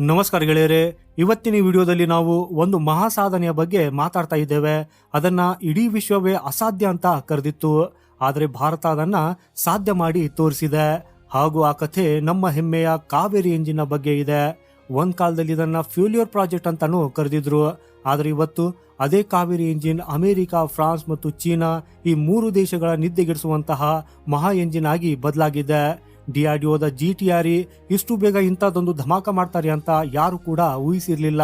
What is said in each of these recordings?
ನಮಸ್ಕಾರ ಗೆಳೆಯರೆ, ಇವತ್ತಿನ ವಿಡಿಯೋದಲ್ಲಿ ನಾವು ಒಂದು ಮಹಾಸಾಧನೆಯ ಬಗ್ಗೆ ಮಾತಾಡ್ತಾ ಇದ್ದೇವೆ. ಅದನ್ನ ಇಡೀ ವಿಶ್ವವೇ ಅಸಾಧ್ಯ ಅಂತ ಕರೆದಿತ್ತು. ಆದರೆ ಭಾರತ ಅದನ್ನ ಸಾಧ್ಯ ಮಾಡಿ ತೋರಿಸಿದೆ. ಹಾಗೂ ಆ ಕಥೆ ನಮ್ಮ ಹೆಮ್ಮೆಯ ಕಾವೇರಿ ಎಂಜಿನ್ ಬಗ್ಗೆ ಇದೆ. ಒಂದ್ ಕಾಲದಲ್ಲಿ ಇದನ್ನ ಫ್ಯೂಲಿಯರ್ ಪ್ರಾಜೆಕ್ಟ್ ಅಂತಾನು ಕರೆದಿದ್ರು. ಆದರೆ ಇವತ್ತು ಅದೇ ಕಾವೇರಿ ಎಂಜಿನ್ ಅಮೆರಿಕ, ಫ್ರಾನ್ಸ್ ಮತ್ತು ಚೀನಾ ಈ ಮೂರು ದೇಶಗಳ ನಿದ್ದೆಗೆಡಿಸುವಂತಹ ಮಹಾ ಎಂಜಿನ್ ಆಗಿ ಬದಲಾಗಿದೆ. ಡಿಆರ್ಡಿಒದ ಜಿ ಟಿ ಆರ್ ಇಷ್ಟು ಬೇಗ ಇಂಥದ್ದೊಂದು ಧಮಾಕ ಮಾಡ್ತಾರೆ ಅಂತ ಯಾರು ಕೂಡ ಊಹಿಸಿರ್ಲಿಲ್ಲ.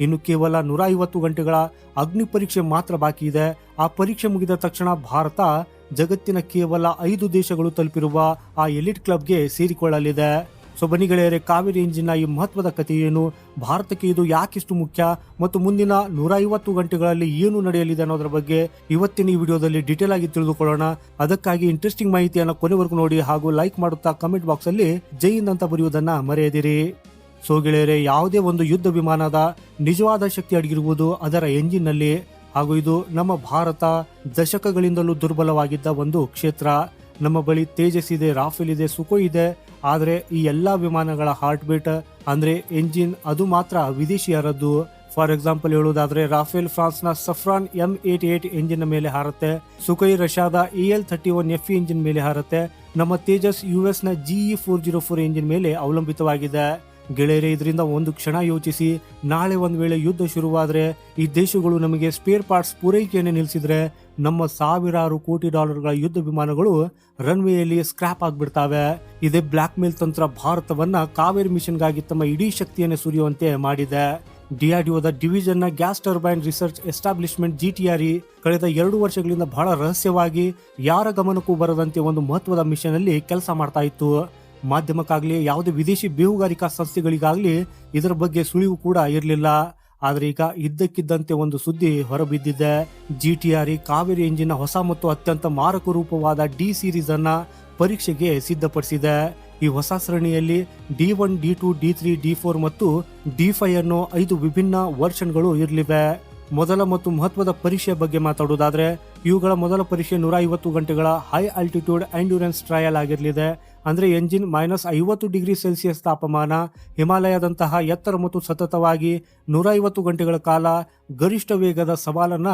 ಇನ್ನು ಕೇವಲ ನೂರ ಐವತ್ತು ಗಂಟೆಗಳ ಅಗ್ನಿ ಪರೀಕ್ಷೆ ಮಾತ್ರ ಬಾಕಿ ಇದೆ. ಆ ಪರೀಕ್ಷೆ ಮುಗಿದ ತಕ್ಷಣ ಭಾರತ ಜಗತ್ತಿನ ಕೇವಲ ಐದು ದೇಶಗಳು ತಲುಪಿರುವ ಆ ಎಲಿಟ್ ಕ್ಲಬ್ಗೆ ಸೇರಿಕೊಳ್ಳಲಿದೆ. ಸೊ ಬನ್ನಿ ಗೆಳೆಯರೆ, ಕಾವೇರಿ ಇಂಜಿನ್ನ ಈ ಮಹತ್ವದ ಕಥೆಯೇನು ಭಾರತಕ್ಕೆ ಇದು ಯಾಕಿಷ್ಟು ಮುಖ್ಯ? ಮತ್ತು ಮುಂದಿನ ನೂರ ಐವತ್ತು ಗಂಟೆಗಳಲ್ಲಿ ಏನು ನಡೆಯಲಿದೆ ಅನ್ನೋದ್ರ ಬಗ್ಗೆ ಇವತ್ತಿನ ಈ ವಿಡಿಯೋದಲ್ಲಿ ಡೀಟೇಲ್ ಆಗಿ ತಿಳಿದುಕೊಳ್ಳೋಣ. ಅದಕ್ಕಾಗಿ ಇಂಟ್ರೆಸ್ಟಿಂಗ್ ಮಾಹಿತಿಯನ್ನು ಕೊನೆವರೆಗೂ ನೋಡಿ ಹಾಗೂ ಲೈಕ್ ಮಾಡುತ್ತಾ ಕಮೆಂಟ್ ಬಾಕ್ಸ್ ಅಲ್ಲಿ ಜೈ ಅಂತ ಬರೆಯುವುದನ್ನ ಮರೆಯದಿರಿ. ಸೊ ಗೆಳೆಯರೆ, ಯಾವುದೇ ಒಂದು ಯುದ್ಧ ವಿಮಾನದ ನಿಜವಾದ ಶಕ್ತಿ ಅಡಗಿರುವುದು ಅದರ ಎಂಜಿನ್ನಲ್ಲಿ ಹಾಗೂ ಇದು ನಮ್ಮ ಭಾರತ ದಶಕಗಳಿಂದಲೂ ದುರ್ಬಲವಾಗಿದ್ದ ಒಂದು ಕ್ಷೇತ್ರ. ನಮ್ಮ ಬಳಿ ತೇಜಸ್ ಇದೆ, ರಾಫೆಲ್ ಇದೆ ಸುಖೋ ಇದೆ. ಆದರೆ ಈ ಎಲ್ಲಾ ವಿಮಾನಗಳ ಹಾರ್ಟ್ ಬೀಟ್ ಅಂದ್ರೆ ಎಂಜಿನ್ ಅದು ಮಾತ್ರ ವಿದೇಶಿಯರದ್ದು. ಫಾರ್ ಎಕ್ಸಾಂಪಲ್ ಹೇಳುವುದಾದ್ರೆ ರಾಫೇಲ್ ಫ್ರಾನ್ಸ್ನ Safran M eight eight engine ಮೇಲೆ ಹಾರುತ್ತೆ. ಸುಖೈ ರಷ್ಯಾದ E L thirty one F engine ಮೇಲೆ ಹಾರುತ್ತೆ. ನಮ್ಮ ತೇಜಸ್ ಯು ನ GE four zero four engine ಮೇಲೆ ಅವಲಂಬಿತವಾಗಿದೆ. ಗೆಳೆಯರೆ, ಇದರಿಂದ ಒಂದು ಕ್ಷಣ ಯೋಚಿಸಿ, ನಾಳೆ ಒಂದು ವೇಳೆ ಯುದ್ಧ ಶುರುವಾದರೆ, ಈ ದೇಶಗಳು ನಮಗೆ ಸ್ಪೇರ್ ಪಾರ್ಟ್ಸ್ ಪೂರೈಕೆಯನ್ನು ನಿಲ್ಲಿಸಿದರೆ ನಮ್ಮ ಸಾವಿರಾರು ಕೋಟಿ ಡಾಲರ್ಗಳ ಯುದ್ಧ ವಿಮಾನಗಳು ರನ್ವೇಯಲ್ಲಿ ಸ್ಕ್ರಾಪ್ ಆಗಿಬಿಡ್ತಾವೆ. ಇದೇ ಬ್ಲಾಕ್ ಮೇಲ್ ತಂತ್ರ ಭಾರತವನ್ನ ಕಾವೇರಿ ಮಿಷನ್ಗಾಗಿ ತಮ್ಮ ಇಡೀ ಶಕ್ತಿಯನ್ನು ಸುರಿಯುವಂತೆ ಮಾಡಿದೆ. ಡಿಆರ್ಡಿಒದ ಡಿವಿಷನ್ನ gas turbine research establishment GTRE ಕಳೆದ ಎರಡು ವರ್ಷಗಳಿಂದ ಬಹಳ ರಹಸ್ಯವಾಗಿ, ಯಾರ ಗಮನಕ್ಕೂ ಬರದಂತೆ ಒಂದು ಮಹತ್ವದ ಮಿಷನ್ ಅಲ್ಲಿ ಕೆಲಸ ಮಾಡ್ತಾ ಇತ್ತು. ಮಾಧ್ಯಮಕ್ಕಾಗ್ಲಿ, ಯಾವುದೇ ವಿದೇಶಿ ಬೇಹುಗಾರಿಕಾ ಸಂಸ್ಥೆಗಳಿಗಾಗಲಿ ಇದರ ಬಗ್ಗೆ ಸುಳಿವು ಕೂಡ ಇರಲಿಲ್ಲ. ಆದರೆ ಈಗ ಇದ್ದಕ್ಕಿದ್ದಂತೆ ಒಂದು ಸುದ್ದಿ ಹೊರಬಿದ್ದಿದೆ. G T R E Kaveri engine ಹೊಸ ಮತ್ತು ಅತ್ಯಂತ ಮಾರಕ ರೂಪವಾದ ಡಿ ಸೀರೀಸ್ ಅನ್ನ ಪರೀಕ್ಷೆಗೆ ಸಿದ್ಧಪಡಿಸಿದೆ. ಈ ಹೊಸ ಸರಣಿಯಲ್ಲಿ D one, D two, D three, D four ಮತ್ತು ಡಿ ಫೈವ್ ಅನ್ನೋ ಐದು ವಿಭಿನ್ನ ವರ್ಷನ್ಗಳು ಇರಲಿವೆ. ಮೊದಲ ಮತ್ತು ಮಹತ್ವದ ಪರೀಕ್ಷೆ ಬಗ್ಗೆ ಮಾತಾಡುವುದಾದ್ರೆ, ಇವುಗಳ ಮೊದಲ ಪರೀಕ್ಷೆ ನೂರ ಐವತ್ತು ಗಂಟೆಗಳ ಹೈ ಆಲ್ಟಿಟ್ಯೂಡ್ ಎಂಡ್ಯೂರೆನ್ಸ್ ಟ್ರಯಲ್ ಆಗಿರಲಿದೆ. ಅಂದ್ರೆ ಎಂಜಿನ್ ಮೈನಸ್ ಐವತ್ತು ಡಿಗ್ರಿ ಸೆಲ್ಸಿಯಸ್ ತಾಪಮಾನ, ಹಿಮಾಲಯದಂತಹ ಎತ್ತರ ಮತ್ತು ಸತತವಾಗಿ ನೂರ ಐವತ್ತು ಗಂಟೆಗಳ ಕಾಲ ಗರಿಷ್ಠ ವೇಗದ ಸವಾಲನ್ನ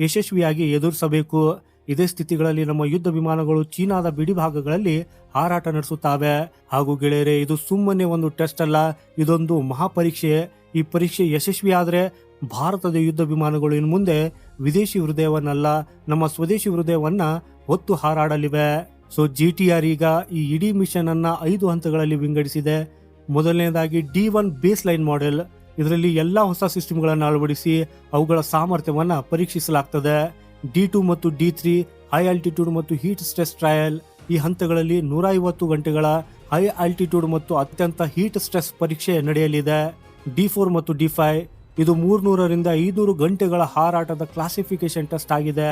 ಯಶಸ್ವಿಯಾಗಿ ಎದುರಿಸಬೇಕು. ಇದೇ ಸ್ಥಿತಿಗಳಲ್ಲಿ ನಮ್ಮ ಯುದ್ಧ ವಿಮಾನಗಳು ಚೀನಾದ ಬಿಡಿ ಭಾಗಗಳಲ್ಲಿ ಹಾರಾಟ ನಡೆಸುತ್ತವೆ. ಹಾಗೂ ಗೆಳೆಯರೆ, ಇದು ಸುಮ್ಮನೆ ಒಂದು ಟೆಸ್ಟ್ ಅಲ್ಲ, ಇದೊಂದು ಮಹಾಪರೀಕ್ಷೆ. ಈ ಪರೀಕ್ಷೆ ಯಶಸ್ವಿಯಾದರೆ ಭಾರತದ ಯುದ್ಧ ವಿಮಾನಗಳು ಇನ್ನು ಮುಂದೆ ವಿದೇಶಿ ಹೃದಯವನ್ನಲ್ಲ, ನಮ್ಮ ಸ್ವದೇಶಿ ಹೃದಯವನ್ನ ಹೊತ್ತು ಹಾರಾಡಲಿವೆ. ಸೊ ಜಿ ಟಿ ಆರ್ ಈಗ ಈ ಇಡೀ ಮಿಷನ್ ಅನ್ನ ಐದು ಹಂತಗಳಲ್ಲಿ ವಿಂಗಡಿಸಿದೆ. ಮೊದಲನೇದಾಗಿ D one base line model ಇದರಲ್ಲಿ ಎಲ್ಲಾ ಹೊಸ ಸಿಸ್ಟಮ್ಗಳನ್ನು ಅಳವಡಿಸಿ ಅವುಗಳ ಸಾಮರ್ಥ್ಯವನ್ನ ಪರೀಕ್ಷಿಸಲಾಗ್ತದೆ. ಡಿ ಟು ಮತ್ತು ಡಿ ತ್ರೀ ಹೈ ಆಲ್ಟಿಟ್ಯೂಡ್ ಮತ್ತು ಹೀಟ್ ಸ್ಟ್ರೆಸ್ ಟ್ರಯಲ್ ಈ ಹಂತಗಳಲ್ಲಿ ನೂರ ಐವತ್ತು ಗಂಟೆಗಳ ಹೈ ಆಲ್ಟಿಟ್ಯೂಡ್ ಮತ್ತು ಅತ್ಯಂತ ಹೀಟ್ ಸ್ಟ್ರೆಸ್ ಪರೀಕ್ಷೆ ನಡೆಯಲಿದೆ. ಡಿ ಫೋರ್ ಮತ್ತು ಡಿ ಫೈವ್ ಇದು ಮೂರ್ನೂರರಿಂದ ಐನೂರು ಗಂಟೆಗಳ ಹಾರಾಟದ ಕ್ಲಾಸಿಫಿಕೇಶನ್ ಟೆಸ್ಟ್ ಆಗಿದೆ.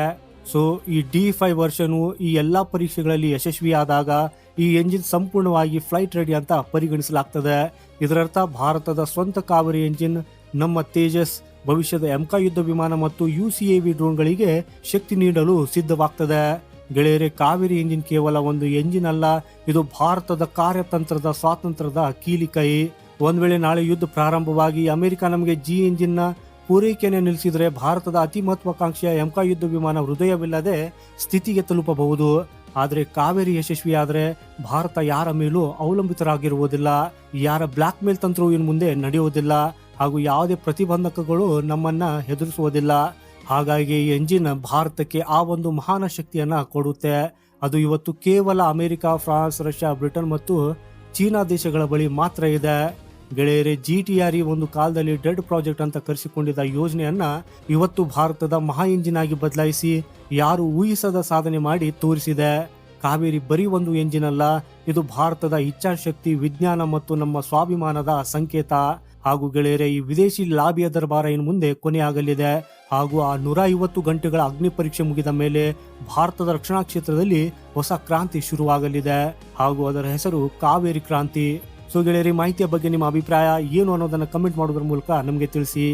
ಸೊ ಈ ಡಿ ಫೈವ್ ವರ್ಷನು ಈ ಎಲ್ಲಾ ಪರೀಕ್ಷೆಗಳಲ್ಲಿ ಯಶಸ್ವಿಯಾದಾಗ ಈ ಎಂಜಿನ್ ಸಂಪೂರ್ಣವಾಗಿ ಫ್ಲೈಟ್ ರೆಡಿ ಅಂತ ಪರಿಗಣಿಸಲಾಗ್ತದೆ. ಇದರರ್ಥ ಭಾರತದ ಸ್ವಂತ ಕಾವೇರಿ ಎಂಜಿನ್ ನಮ್ಮ ತೇಜಸ್, ಭವಿಷ್ಯದ ಎಂಕ ಯುದ್ಧ ವಿಮಾನ ಮತ್ತು ಯು ಸಿ ಎ ವಿ ಡ್ರೋನ್ಗಳಿಗೆ ಶಕ್ತಿ ನೀಡಲು ಸಿದ್ಧವಾಗ್ತದೆ. ಗೆಳೆಯರೆ, ಕಾವೇರಿ ಎಂಜಿನ್ ಕೇವಲ ಒಂದು ಎಂಜಿನ್ ಅಲ್ಲ, ಇದು ಭಾರತದ ಕಾರ್ಯತಂತ್ರದ, ಸ್ವಾತಂತ್ರ್ಯದ ಕೀಲಿಕೈ. ಒಂದ್ ವೇಳೆ ನಾಳೆ ಯುದ್ಧ ಪ್ರಾರಂಭವಾಗಿ ಅಮೆರಿಕ ನಮಗೆ ಜಿ ಎಂಜಿನ್ನ ಪೂರೈಕೆಯನ್ನು ನಿಲ್ಲಿಸಿದರೆ ಭಾರತದ ಅತಿ ಮಹತ್ವಾಕಾಂಕ್ಷೆಯ ಎಂಕ ಯುದ್ಧ ವಿಮಾನ ಹೃದಯವಿಲ್ಲದೆ ಸ್ಥಿತಿಗೆ ತಲುಪಬಹುದು. ಆದರೆ ಕಾವೇರಿ ಯಶಸ್ವಿಯಾದರೆ ಭಾರತ ಯಾರ ಮೇಲೂ ಅವಲಂಬಿತರಾಗಿರುವುದಿಲ್ಲ. ಯಾರ ಬ್ಲ್ಯಾಕ್ ಮೇಲ್ ತಂತ್ರವು ಇನ್ನು ಮುಂದೆ ನಡೆಯುವುದಿಲ್ಲ. ಹಾಗೂ ಯಾವುದೇ ಪ್ರತಿಬಂಧಕಗಳು ನಮ್ಮನ್ನ ಹೆದರಿಸುವುದಿಲ್ಲ. ಹಾಗಾಗಿ ಈ ಎಂಜಿನ್ ಭಾರತಕ್ಕೆ ಆ ಒಂದು ಮಹಾನ ಶಕ್ತಿಯನ್ನ ಕೊಡುತ್ತೆ. ಅದು ಇವತ್ತು ಕೇವಲ ಅಮೆರಿಕ, ಫ್ರಾನ್ಸ್, ರಷ್ಯಾ, ಬ್ರಿಟನ್ ಮತ್ತು ಚೀನಾ ದೇಶಗಳ ಬಳಿ ಮಾತ್ರ ಇದೆ. ಗೆಳೆಯರೆ ಜಿ ಟಿ ಆರ್ ಒಂದು ಕಾಲದಲ್ಲಿ ಡೆಡ್ ಪ್ರಾಜೆಕ್ಟ್ ಅಂತ ಕರೆಸಿಕೊಂಡಿದ್ದ ಯೋಜನೆಯನ್ನ ಇವತ್ತು ಭಾರತದ ಮಹಾ ಇಂಜಿನ್ ಆಗಿ ಬದಲಾಯಿಸಿ ಯಾರು ಊಹಿಸದ ಸಾಧನೆ ಮಾಡಿ ತೋರಿಸಿದೆ. ಕಾವೇರಿ ಬರೀ ಒಂದು ಎಂಜಿನ್ ಅಲ್ಲ, ಇದು ಭಾರತದ ಇಚ್ಛಾಶಕ್ತಿ, ವಿಜ್ಞಾನ ಮತ್ತು ನಮ್ಮ ಸ್ವಾಭಿಮಾನದ ಸಂಕೇತ. ಹಾಗೂ ಗೆಳೆಯರೆ, ಈ ವಿದೇಶಿ ಲಾಬಿಯ ದರ್ಬಾರ ಇನ್ನು ಮುಂದೆ ಕೊನೆಯಾಗಲಿದೆ. ಹಾಗೂ ಆ ನೂರ ಐವತ್ತು ಗಂಟೆಗಳ ಅಗ್ನಿ ಪರೀಕ್ಷೆ ಮುಗಿದ ಮೇಲೆ ಭಾರತದ ರಕ್ಷಣಾ ಕ್ಷೇತ್ರದಲ್ಲಿ ಹೊಸ ಕ್ರಾಂತಿ ಶುರುವಾಗಲಿದೆ. ಹಾಗೂ ಅದರ ಹೆಸರು ಕಾವೇರಿ ಕ್ರಾಂತಿ. ಸೊ ಗೆಳೆಯರಿ ಮಾಹಿತಿಯ ಬಗ್ಗೆ ನಿಮ್ಮ ಅಭಿಪ್ರಾಯ ಏನು ಅನ್ನೋದನ್ನು ಕಮೆಂಟ್ ಮಾಡೋದ್ರ ಮೂಲಕ ನಮಗೆ ತಿಳಿಸಿ.